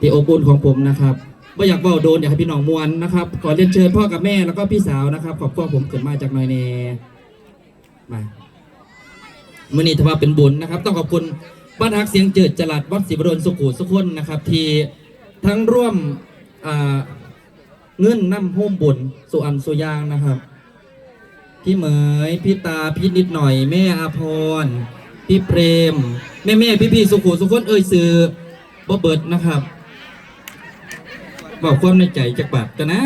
ที่อบอุ่นของผมนะครับไม่อยากว่าโดนอยากให้พี่น้องมวนนะครับขอเรียนเชิญพ่อกับแม่แล้วก็พี่สาวนะครับขอบคุณผมเกิดมาจากหนอยเนมาเมื่อนี้ถือว่าเป็นบุญนะครับ ต้องขอบคุณบ้านฮักเสียงเจิดจรัดวัดศรีบรนสุขุสุขนนะครับ ที่ทั้งร่วมอ่าเงื่อนน้ำโฮมบุญสุอันสุยางนะครับ พี่เหมยพี่ตาพี่นิดหน่อย แม่อาพรพี่เปรม แม่แม่พี่พี่สุขุสุขนเอ่ยซื้อบ่เบิดนะครับ บอกความในใจจากบาทกันนะ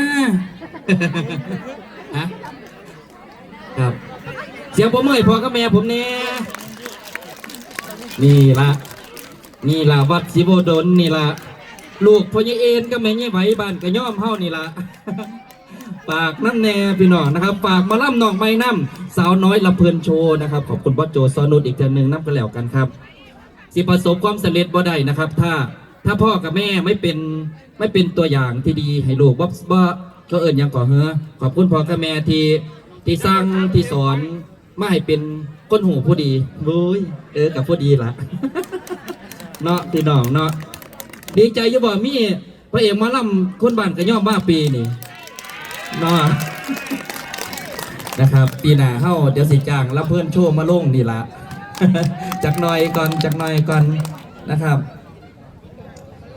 ฮะครับเสียงผมเอ่ยพอกับแม่ผมเนี่ยนี่ละนี่ละวัดศิโบดลนี่ละลูกพ่อใหญ่เอ็นกับแม่ใหญ่ไหวบ้านกระย่อมเฮานี่ละฝากน้ำแน่พี่น้องนะครับฝากมาล่ำน้องไม้น้ำสาวน้อยลำเพลินโชว์นะครับขอบคุณบอสโจซอนุดอีกเทื่อหนึ่งน้ำกันแล้วกันครับสิประสบความสำเร็จบ่ได้นะครับ ถ้า ถ้าพ่อกับแม่ไม่เป็นไม่เป็นตัวอย่างที่ดีให้ลูกบ๊อบบ่ก็เอิญยังก่อเฮอขอบคุณพ่อกับแม่ที่ที่สร้างที่สอนมาให้เป็นก้นหูผู้ดีเว้ยเออกับผู้ดีละเนาะพี่น้องเนาะดีใจอยู่บ่มีพระเอกหมาล่ำคนบ้านกระย่อมบ้าปีนี่เนาะนะครับ ปีหน้าเฮาเดี๋ยวสิจ้างรับเพื่อนโชว์มาลงนี่ละ จักหน่อยก่อนจักหน่อยก่อนนะครับ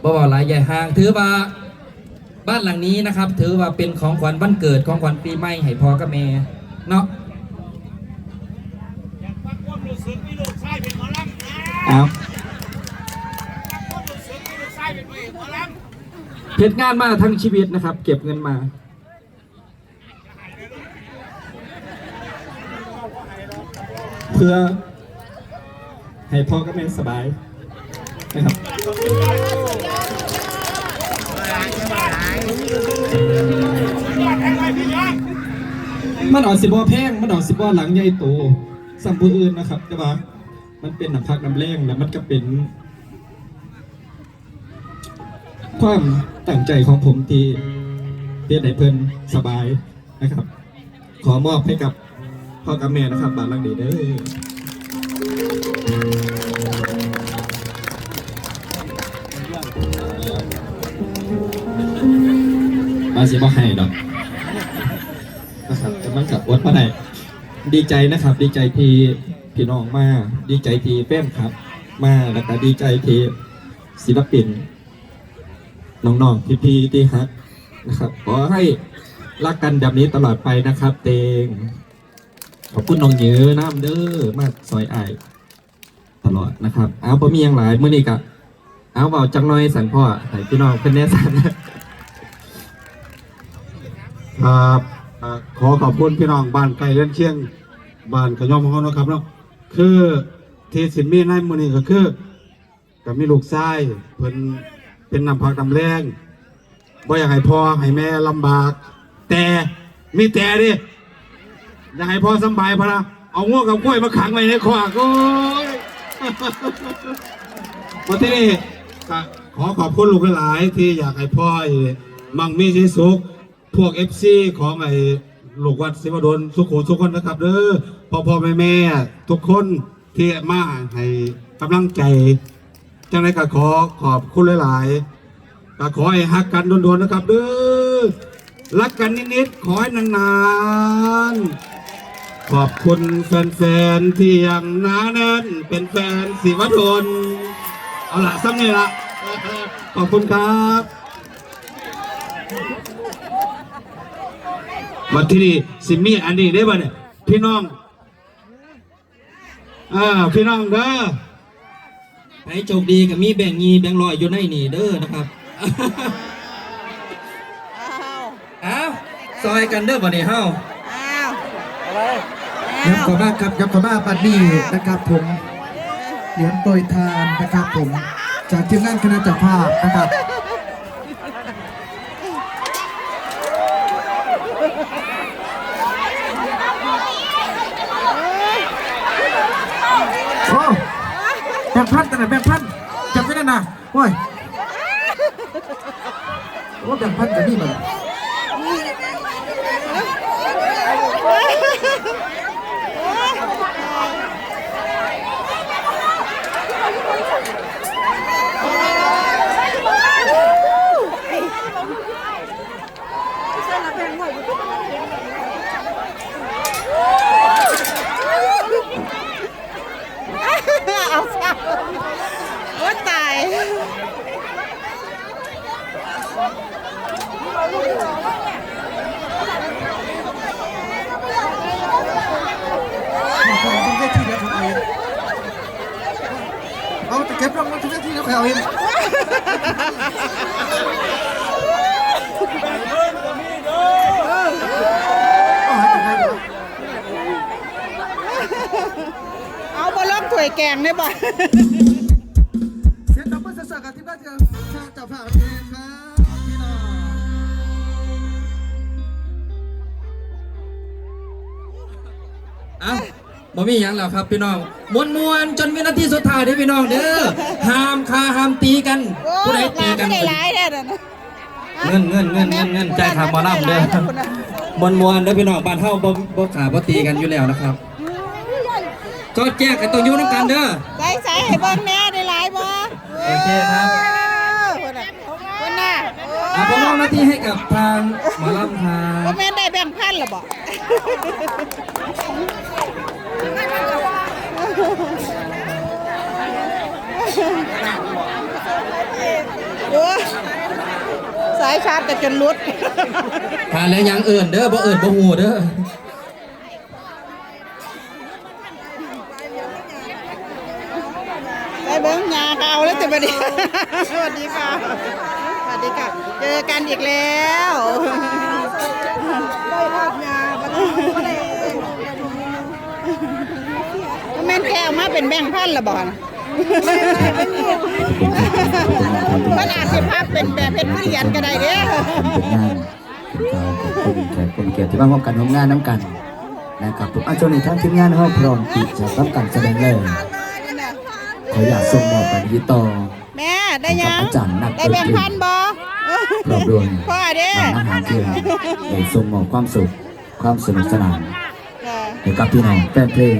บ่บ่หลายใหญ่ห่าง ถือว่าบ้านหลังนี้นะครับ ถือว่าเป็นของขวัญวันเกิดของขวัญปีใหม่ให้พ่อกับแม่เนาะอยากฟังความรู้สึกมีลูกชายเป็นหมอลำนะเอาความรู้สึกมีลูกชายเป็นพระเอกหมอลเพ็ดงานมาทั้งชีวิตนะครับ เก็บเงินมาเพื่อให้พ่อกับแม่สบายนะครับ มันอ่อกสิบอแพงมันอ่อกสิบอหลังใหญ่โตสัมผู้อื่นนะครับแต่ว่ามันเป็นหนังพักน้ำแรงแล้วมันก็เป็น ความตั้งใจของผมที่เรียนให้เพิ่นสบายนะครับ ขอมอบให้กับพ่อกับแม่นะครับบานหลังนี้เด้อ มาสิบ่ให้ดอกนะครับแต่มันกับวัดพระไหนดีใจนะครับ ดีใจที่พี่น้องมา ดีใจที่แฟนครับ มาแล้วก็ดีใจที่ศิลปินน้องๆพี่ๆที่ฮักนะครับขอให้รักกันแบบนี้ตลอดไปนะครับ เตงขอบคุณน้องเยือน้ำเด้อมาซอยไอตลอดนะครับ เอาพอมีอย่างหลายเมื่อนี้กะ เอาเบาจังน้อยสันพ่อให้พี่น้องเป็นแน่สันครับอ่าขอขอบคุณพี่น้องบ้านไกลเลื่อนเชียงบ้านกระยอมของเรานะครับเนาะคือเที่สินมีในมือนี้ก็คือกับมีลูกชายเพิ่นเป็นนำพักนำแรงบ่อยากให้พ่อให้แม่ลำบาก แต่มีแต่ดิอยากให้พ่อสบายพะนะเอาง่วงกับกล้วยมาขังไว้ในคอกโอ้ยวันที่นี่ ขอขอบคุณลูกหลายที่อยากให้พ่อมังมีชีวิสุขพวกเอฟซีของไอ้ลูกวัดศิวดลสุโขทุกคนนะครับเด้อพ่อพ่อแม่แม่ทุกคนที่มาให้กำลังใจจังไรก็ขอขอบคุณหลายๆก็ขอให้ฮักกันโดนๆนะครับเด้อรักกันนิดๆขอให้นานๆขอบคุณแฟนๆที่ยังหนาแน่นเป็นแฟนศิวดล เอาละซ้ำนี่ละขอบคุณครับมาที่นี่สิมีอันนี้ได้ป่ะเนี่ยพี่น้องอ่าพี่น้องเด้อให้โชคดีกับมีแบ่งงีแบ่งลอยอยู่ในนี่เด้อนะครับอ้าวซอยกันเด้อบ่เนี่ยเฮายับขอบ้าครับยับขอบ้าปัดนี้นะครับผม เหรียญโปรยทานนะครับผม จากทีมงานคณะจักรภาพนะครับโอ้แบงพันแต่ไหนแบงพันจำไม่ได้นะโอ้ยโอ้แบงค์พันกับนี่มัน ก็บรางวัลทุกที่แล้วใครเอาเองเอาบอลล็อกถ้วยแกงได้บ่เสียงดังเมื่อสักการที่บ้านจะจับผ่าเองครับพี่น้องอ้า บ่มีหยังแล้วครับพี่น้องมวนมวนๆจนวินาทีสุดท้ายเด้อพี่น้องเด้อห้ามคาห้ามตีกันโอ้ผู้ใดยตีลากันไม่ได้หลายแท้น่ะนะเงินเงินเงินเงินเงินจ่ายค่าหมอลำเด้อมวนมวนๆเด้อพี่น้องบ้านเฮาบ่บ่ขาบ่ตีกันอยู่แล้วนะครับก็แจกกันต้องอยู่นํกันเด้อ ใส่ใส่ให้เบิ่งแหน่ได้หลายบ่โอเคครับ คนน่ะคนน่ะอะผมมอบหน้าที่ให้กับทางหมอลำครับ่บแม่นได้แบ่งค์พันหรอบ่ โอ้ยสายชาร์จกันจนหลุดทานแล้วยังเอิ่นเด้อบ่เอิ่นบ่ฮู้เด้อไปเบิ้งยาเกเอาแล้วแต่บัดนี้สวัสดีค่ะ สวัสดีค่ะ เจอกันอีกแล้ว ได้รอบยาบัดนี้ แม่นแกเอามาเป็นแบ่งพันละบ่อนมันอาจจะพับเป็นแบบเป็นเรียญก็ได้เด้อเป็นงานขอบคุณแขกคนเกียรติที่มาร่วมกันร่วมงานน้ำกันนะครับผมอาจารย์ในทางทีมงานเราพร้อมที่จะทำการแสดงแล้วขออยากส่งมอบไปที่ต่อแม่ได้ยังอาจารย์นักได้แบ่งพันบ่พร้อมด้วยพ่อเด้อาหารเที่ยงได้ส่งมอบความสุขความสนุกสนานให้กับพี่น้องแฟนเพลง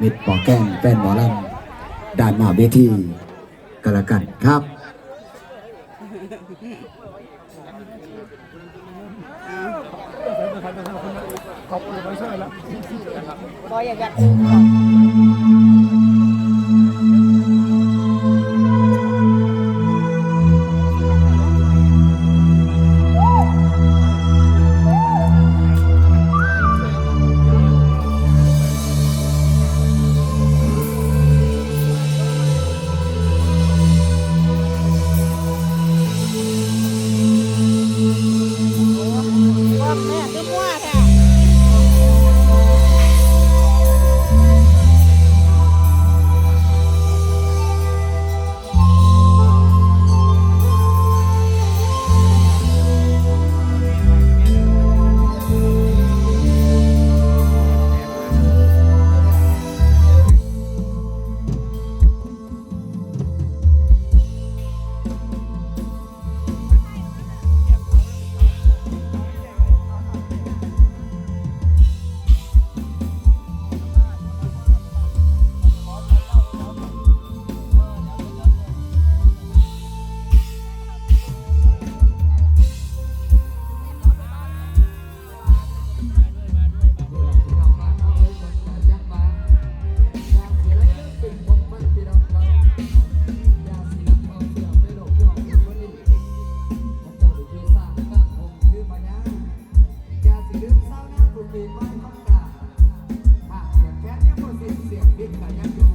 มิตรปอแก้งแฟนหมอลำด่านหน้าเวทีกันละกันครับบ่อยากอยาก เรียกขายยักษ์